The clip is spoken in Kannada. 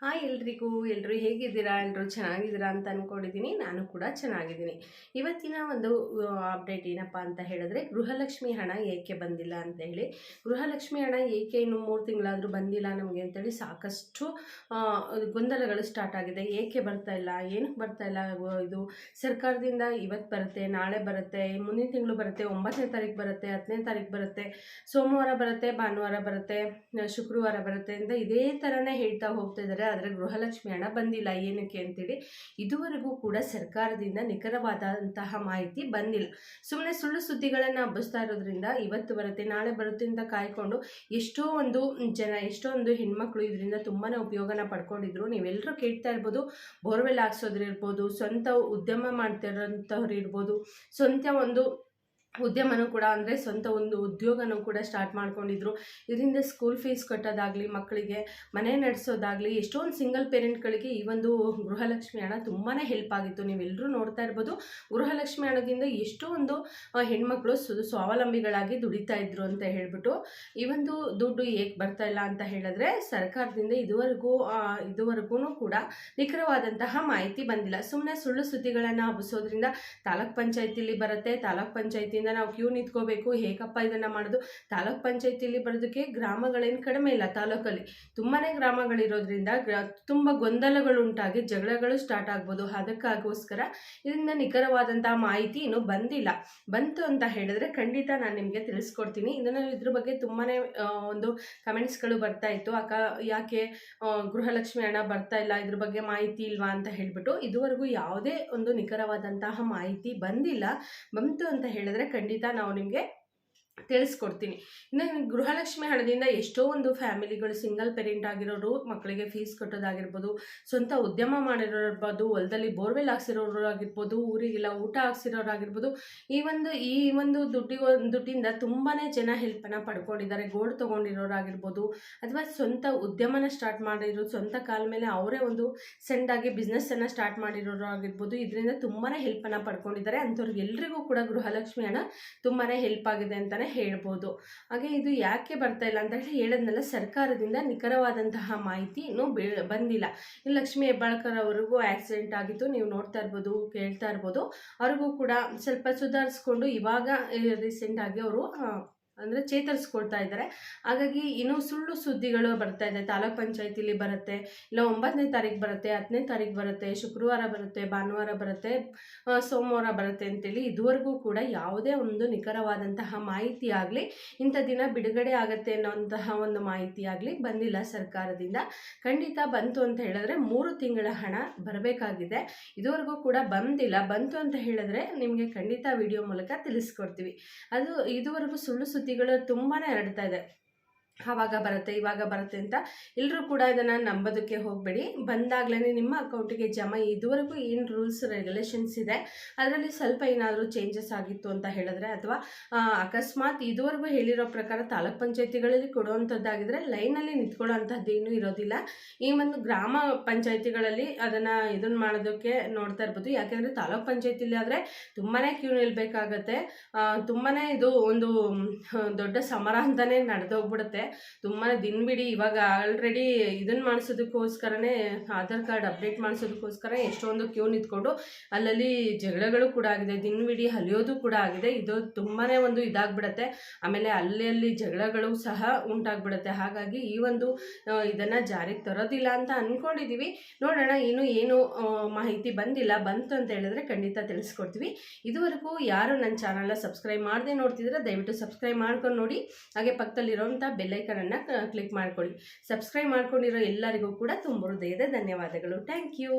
ಹಾಯ್ ಎಲ್ರಿಗೂ ಎಲ್ಲರೂ ಹೇಗಿದ್ದೀರಾ? ಎಲ್ಲರೂ ಚೆನ್ನಾಗಿದ್ದೀರಾ ಅಂತ ಅಂದ್ಕೊಂಡಿದ್ದೀನಿ ನಾನು ಕೂಡ ಚೆನ್ನಾಗಿದ್ದೀನಿ. ಇವತ್ತಿನ ಒಂದು ಅಪ್ಡೇಟ್ ಏನಪ್ಪ ಅಂತ ಹೇಳಿದ್ರೆ, ಗೃಹಲಕ್ಷ್ಮಿ ಹಣ ಏಕೆ ಬಂದಿಲ್ಲ ಅಂತ ಹೇಳಿ. ಗೃಹಲಕ್ಷ್ಮಿ ಹಣ ಏಕೆ ಇನ್ನು ಮೂರು ತಿಂಗಳಾದರೂ ಬಂದಿಲ್ಲ ನಮಗೆ ಅಂತೇಳಿ ಸಾಕಷ್ಟು ಗೊಂದಲಗಳು ಸ್ಟಾರ್ಟ್ ಆಗಿದೆ. ಏಕೆ ಬರ್ತಾ ಇಲ್ಲ? ಏನಕ್ಕೆ ಬರ್ತಾ ಇಲ್ಲ? ಇದು ಸರ್ಕಾರದಿಂದ ಇವತ್ತು ಬರುತ್ತೆ, ನಾಳೆ ಬರುತ್ತೆ, ಮುಂದಿನ ತಿಂಗಳು ಬರುತ್ತೆ, ಒಂಬತ್ತನೇ ತಾರೀಕು ಬರುತ್ತೆ, ಹತ್ತನೇ ತಾರೀಕು ಬರುತ್ತೆ, ಸೋಮವಾರ ಬರುತ್ತೆ, ಭಾನುವಾರ ಬರುತ್ತೆ, ಶುಕ್ರವಾರ ಬರುತ್ತೆ ಅಂತ ಇದೇ ಥರನೇ ಹೇಳ್ತಾ ಹೋಗ್ತಾ ಇದ್ದಾರೆ. ಆದರೆ ಗೃಹಲಕ್ಷ್ಮಿ ಹಣ ಬಂದಿಲ್ಲ ಏನಕ್ಕೆ ಅಂತೇಳಿ ಇದುವರೆಗೂ ಕೂಡ ಸರ್ಕಾರದಿಂದ ನಿಖರವಾದಂತಹ ಮಾಹಿತಿ ಬಂದಿಲ್ಲ. ಸುಮ್ಮನೆ ಸುಳ್ಳು ಸುದ್ದಿಗಳನ್ನು ಹಬ್ಬಿಸ್ತಾ ಇರೋದ್ರಿಂದ ಇವತ್ತು ಬರುತ್ತೆ, ನಾಳೆ ಬರುತ್ತೆ ಅಂತ ಕಾಯ್ಕೊಂಡು ಎಷ್ಟೋ ಒಂದು ಜನ, ಎಷ್ಟೋ ಒಂದು ಹೆಣ್ಮಕ್ಳು ಇದರಿಂದ ತುಂಬಾ ಉಪಯೋಗನ ಪಡ್ಕೊಂಡಿದ್ರು. ನೀವೆಲ್ಲರೂ ಕೇಳ್ತಾ ಇರ್ಬೋದು, ಬೋರ್ವೆಲ್ ಹಾಕ್ಸೋದ್ರಿರ್ಬೋದು, ಸ್ವಂತ ಉದ್ಯಮ ಮಾಡ್ತಿರೋಂಥವ್ರು ಇರ್ಬೋದು ಸ್ವಂತ ಒಂದು ಉದ್ಯಮನೂ ಕೂಡ ಅಂದರೆ ಸ್ವಂತ ಒಂದು ಉದ್ಯೋಗನೂ ಕೂಡ ಸ್ಟಾರ್ಟ್ ಮಾಡ್ಕೊಂಡಿದ್ರು. ಇದರಿಂದ ಸ್ಕೂಲ್ ಫೀಸ್ ಕಟ್ಟೋದಾಗಲಿ ಮಕ್ಕಳಿಗೆ ಮನೆ ನಡೆಸೋದಾಗಲಿ ಎಷ್ಟೊಂದು ಸಿಂಗಲ್ ಪೇರೆಂಟ್ಗಳಿಗೆ ಈ ಒಂದು ಗೃಹಲಕ್ಷ್ಮಿ ಹಣ ತುಂಬಾ ಹೆಲ್ಪ್ ಆಗಿತ್ತು. ನೀವೆಲ್ಲರೂ ನೋಡ್ತಾ ಇರ್ಬೋದು ಗೃಹಲಕ್ಷ್ಮಿ ಹಣದಿಂದ ಎಷ್ಟೋ ಒಂದು ಆ, ಹೆಣ್ಮಕ್ಳು ಸ್ವಾವಲಂಬಿಗಳಾಗಿ ದುಡಿತಾ ಇದ್ರು ಅಂತ ಹೇಳ್ಬಿಟ್ಟು ಈ ಒಂದು ದುಡ್ಡು ಏಕೆ ಬರ್ತಾ ಇಲ್ಲ ಅಂತ ಹೇಳಿದ್ರೆ ಸರ್ಕಾರದಿಂದ ಇದುವರೆಗೂ ಇದುವರೆಗೂ ಕೂಡ ನಿಖರವಾದಂತಹ ಮಾಹಿತಿ ಬಂದಿಲ್ಲ. ಸುಮ್ಮನೆ ಸುಳ್ಳು ಸುದ್ದಿಗಳನ್ನು ಹಬ್ಬಿಸೋದ್ರಿಂದ ತಾಲೂಕ್ ಪಂಚಾಯತಿಲಿ ಬರುತ್ತೆ ತಾಲೂಕ್ ಪಂಚಾಯತಿಯಿಂದ ನಾವು ಕ್ಯೂ ನಿಂತ್ಕೋಬೇಕು, ಹೇಗಪ್ಪ ಇದನ್ನು ಮಾಡೋದು? ತಾಲೂಕ್ ಪಂಚಾಯತಿಯಲ್ಲಿ ಬರೋದಕ್ಕೆ ಗ್ರಾಮಗಳೇನು ಕಡಿಮೆ ಇಲ್ಲ ತಾಲೂಕಲ್ಲಿ. ತುಂಬಾ ಗ್ರಾಮಗಳಿರೋದ್ರಿಂದ ಗ್ರಾ, ತುಂಬ ಗೊಂದಲಗಳು ಉಂಟಾಗಿ ಜಗಳಗಳು ಸ್ಟಾರ್ಟ್ ಆಗ್ಬೋದು. ಅದಕ್ಕಾಗೋಸ್ಕರ ಇದರಿಂದ ನಿಖರವಾದಂಥ ಮಾಹಿತಿ ಇನ್ನೂ ಬಂದಿಲ್ಲ. ಬಂತು ಅಂತ ಹೇಳಿದ್ರೆ ಖಂಡಿತ ನಾನು ನಿಮಗೆ ತಿಳಿಸ್ಕೊಡ್ತೀನಿ. ಇದನ್ನು ಇದ್ರ ಬಗ್ಗೆ ತುಂಬಾ ಒಂದು ಕಮೆಂಟ್ಸ್ಗಳು ಬರ್ತಾ ಇತ್ತು. ಅಕ್ಕ, ಯಾಕೆ ಗೃಹಲಕ್ಷ್ಮಿ ಹಣ ಬರ್ತಾ ಇಲ್ಲ? ಇದ್ರ ಬಗ್ಗೆ ಮಾಹಿತಿ ಇಲ್ವಾ ಅಂತ ಹೇಳಿಬಿಟ್ಟು ಇದುವರೆಗೂ ಯಾವುದೇ ಒಂದು ನಿಖರವಾದಂತಹ ಮಾಹಿತಿ ಬಂದಿಲ್ಲ. ಬಂತು ಅಂತ ಹೇಳಿದ್ರೆ ಖಂಡಿತ ನಾವು ನಿಮಗೆ ತಿಳಿಸ್ಕೊಡ್ತೀನಿ. ಇನ್ನು ಗೃಹಲಕ್ಷ್ಮಿ ಹಣದಿಂದ ಎಷ್ಟೋ ಒಂದು ಫ್ಯಾಮಿಲಿಗಳು ಸಿಂಗಲ್ ಪೇರೆಂಟ್ ಆಗಿರೋರು ಮಕ್ಕಳಿಗೆ ಫೀಸ್ ಕಟ್ಟೋದಾಗಿರ್ಬೋದು, ಸ್ವಂತ ಉದ್ಯಮ ಮಾಡಿರೋರ್ಬೋದು, ಹೊಲದಲ್ಲಿ ಬೋರ್ವೆಲ್ ಹಾಕ್ಸಿರೋರು ಆಗಿರ್ಬೋದು ಊರಿಗೆಲ್ಲ ಊಟ ಹಾಕ್ಸಿರೋರು ಆಗಿರ್ಬೋದು ಈ ಒಂದು ಈ ಒಂದು ದುಡ್ಡಿಗೆ, ದುಡ್ಡಿಂದ ತುಂಬಾ ಜನ ಹೆಲ್ಪನ್ನು ಪಡ್ಕೊಂಡಿದ್ದಾರೆ. ಗೋಲ್ಡ್ ತೊಗೊಂಡಿರೋರು ಆಗಿರ್ಬೋದು ಅಥವಾ ಸ್ವಂತ ಉದ್ಯಮನ ಸ್ಟಾರ್ಟ್ ಮಾಡಿರೋ, ಸ್ವಂತ ಕಾಲ ಮೇಲೆ ಅವರೇ ಒಂದು ಸೆಂಡಾಗಿ ಬಿಸ್ನೆಸ್ಸನ್ನು ಸ್ಟಾರ್ಟ್ ಮಾಡಿರೋರು ಆಗಿರ್ಬೋದು ಇದರಿಂದ ತುಂಬಾ ಹೆಲ್ಪನ್ನು ಪಡ್ಕೊಂಡಿದ್ದಾರೆ. ಅಂಥವ್ರಿಗೆಲ್ಲರಿಗೂ ಕೂಡ ಗೃಹಲಕ್ಷ್ಮಿ ಹಣ ತುಂಬಾ ಹೆಲ್ಪ್ ಆಗಿದೆ ಅಂತಲೇ ಹೇಳ್ಬೋದು. ಹಾಗೆ ಇದು ಯಾಕೆ ಬರ್ತಾ ಇಲ್ಲ ಅಂತ ಹೇಳಿ ಹೇಳೋದ್ನೆಲ್ಲ, ಸರ್ಕಾರದಿಂದ ನಿಖರವಾದಂತಹ ಮಾಹಿತಿ ಇನ್ನೂ ಬಂದಿಲ್ಲ. ಲಕ್ಷ್ಮೀ ಹೆಬ್ಬಾಳ್ಕರ್ ಅವ್ರಿಗೂ ಆಕ್ಸಿಡೆಂಟ್ ಆಗಿತ್ತು, ನೀವು ನೋಡ್ತಾ ಇರ್ಬೋದು, ಕೇಳ್ತಾ ಇರ್ಬೋದು. ಅವ್ರಿಗೂ ಕೂಡ ಸ್ವಲ್ಪ ಸುಧಾರಿಸ್ಕೊಂಡು ಇವಾಗ ರೀಸೆಂಟಾಗಿ ಅವರು ಅಂದರೆ ಚೇತರಿಸ್ಕೊಳ್ತಾ ಇದ್ದಾರೆ. ಹಾಗಾಗಿ ಇನ್ನೂ ಸುಳ್ಳು ಸುದ್ದಿಗಳು ಬರ್ತಾ ಇದೆ. ತಾಲೂಕ್ ಪಂಚಾಯತಿಲಿ ಬರುತ್ತೆ, ಇಲ್ಲ ಒಂಬತ್ತನೇ ತಾರೀಕು ಬರುತ್ತೆ, ಹತ್ತನೇ ತಾರೀಕು ಬರುತ್ತೆ, ಶುಕ್ರವಾರ ಬರುತ್ತೆ, ಭಾನುವಾರ ಬರುತ್ತೆ ಸೋಮವಾರ ಬರುತ್ತೆ ಅಂತೇಳಿ ಇದುವರೆಗೂ ಕೂಡ ಯಾವುದೇ ಒಂದು ನಿಖರವಾದಂತಹ ಮಾಹಿತಿ ಆಗಲಿ, ಇಂಥ ದಿನ ಬಿಡುಗಡೆ ಆಗುತ್ತೆ ಅನ್ನೋಂತಹ ಒಂದು ಮಾಹಿತಿ ಆಗಲಿ ಬಂದಿಲ್ಲ ಸರ್ಕಾರದಿಂದ. ಖಂಡಿತ ಬಂತು ಅಂತ ಹೇಳಿದ್ರೆ ಮೂರು ತಿಂಗಳ ಹಣ ಬರಬೇಕಾಗಿದೆ. ಇದುವರೆಗೂ ಕೂಡ ಬಂದಿಲ್ಲ. ಬಂತು ಅಂತ ಹೇಳಿದ್ರೆ ನಿಮಗೆ ಖಂಡಿತ ವಿಡಿಯೋ ಮೂಲಕ ತಿಳಿಸ್ಕೊಡ್ತೀವಿ. ಅದು ಇದುವರೆಗೂ ಸುಳ್ಳು ಸುದ್ದಿಗಳು ತುಂಬಾ ಹರಡ್ತಾ ಇದೆ. ಆವಾಗ ಬರುತ್ತೆ, ಇವಾಗ ಬರುತ್ತೆ ಅಂತ ಎಲ್ಲರೂ ಕೂಡ ಇದನ್ನು ನಂಬೋದಕ್ಕೆ ಹೋಗಬೇಡಿ. ಬಂದಾಗಲೇ ನಿಮ್ಮ ಅಕೌಂಟಿಗೆ ಜಮಾ ಇದುವರೆಗೂ ಏನು ರೂಲ್ಸ್ ರೆಗ್ಯುಲೇಷನ್ಸ್ ಇದೆ? ಅದರಲ್ಲಿ ಸ್ವಲ್ಪ ಏನಾದರೂ ಚೇಂಜಸ್ ಆಗಿತ್ತು ಅಂತ ಹೇಳಿದ್ರೆ ಅಥವಾ ಅಕಸ್ಮಾತ್ ಇದುವರೆಗೂ ಹೇಳಿರೋ ಪ್ರಕಾರ ತಾಲೂಕ್ ಪಂಚಾಯತಿಗಳಲ್ಲಿ ಕೊಡುವಂಥದ್ದಾಗಿದ್ರೆ ಲೈನಲ್ಲಿ ನಿಂತ್ಕೊಳ್ಳೋವಂಥದ್ದು ಏನೂ ಇರೋದಿಲ್ಲ. ಈ ಒಂದು ಗ್ರಾಮ ಪಂಚಾಯತಿಗಳಲ್ಲಿ ಅದನ್ನು ಇದನ್ನು ಮಾಡೋದಕ್ಕೆ ನೋಡ್ತಾ ಇರ್ಬೋದು. ಯಾಕೆಂದರೆ ತಾಲೂಕ್ ಪಂಚಾಯತಿಲಿ ಆದರೆ ತುಂಬಾ ಕ್ಯೂ ನಿಲ್ಬೇಕಾಗತ್ತೆ. ತುಂಬಾ ಇದು ಒಂದು ದೊಡ್ಡ ಸಮರ ಅಂತಲೇ ನಡೆದೋಗ್ಬಿಡುತ್ತೆ. ತುಂಬಾ ಬಿಡಿ ಇವಾಗ ಆಲ್ರೆಡಿ ಇದನ್ನು ಮಾಡಿಸೋದಕ್ಕೋಸ್ಕರನೇ ಆಧಾರ್ ಕಾರ್ಡ್ ಅಪ್ಡೇಟ್ ಮಾಡಿಸೋದಕ್ಕೋಸ್ಕರ ಎಷ್ಟೊಂದು ಕ್ಯೂ ನಿಂತ್ಕೊಂಡು ಅಲ್ಲಲ್ಲಿ ಜಗಳಗಳು ಕೂಡ ಆಗಿದೆ ದಿನವಿಡೀ ಹಲಿಯೋದು ಕೂಡ ಆಗಿದೆ. ಇದು ತುಂಬಾ ಒಂದು ಇದಾಗ್ಬಿಡತ್ತೆ. ಆಮೇಲೆ ಅಲ್ಲಿ ಅಲ್ಲಿ ಜಗಳಗಳು ಸಹ ಉಂಟಾಗ್ಬಿಡುತ್ತೆ. ಹಾಗಾಗಿ ಈ ಒಂದು ಇದನ್ನು ಜಾರಿಗೆ ತರೋದಿಲ್ಲ ಅಂತ ಅಂದ್ಕೊಂಡಿದ್ದೀವಿ ನೋಡೋಣ ಇನ್ನು ಏನು ಮಾಹಿತಿ ಬಂದಿಲ್ಲ, ಬಂತು ಅಂತ ಹೇಳಿದ್ರೆ ಖಂಡಿತ ತಿಳಿಸ್ಕೊಡ್ತೀವಿ. ಇದುವರೆಗೂ ಯಾರು ನನ್ನ ಚಾನಲ್ನ ಸಬ್ಸ್ಕ್ರೈಬ್ ಮಾಡದೆ ನೋಡ್ತಿದ್ರೆ ದಯವಿಟ್ಟು ಸಬ್ಸ್ಕ್ರೈಬ್ ಮಾಡ್ಕೊಂಡು ನೋಡಿ. ಹಾಗೆ ಪಕ್ಕದಲ್ಲಿರೋಂಥ ಬೆಲ್ಲೈಕನನ್ನು ಕ್ಲಿಕ್ ಮಾಡ್ಕೊಳ್ಳಿ. ಸಬ್ಸ್ಕ್ರೈಬ್ ಮಾಡ್ಕೊಂಡಿರೋ ಎಲ್ಲರಿಗೂ ಕೂಡ ತುಂಬ ಹೃದಯದ ಧನ್ಯವಾದಗಳು. Thank you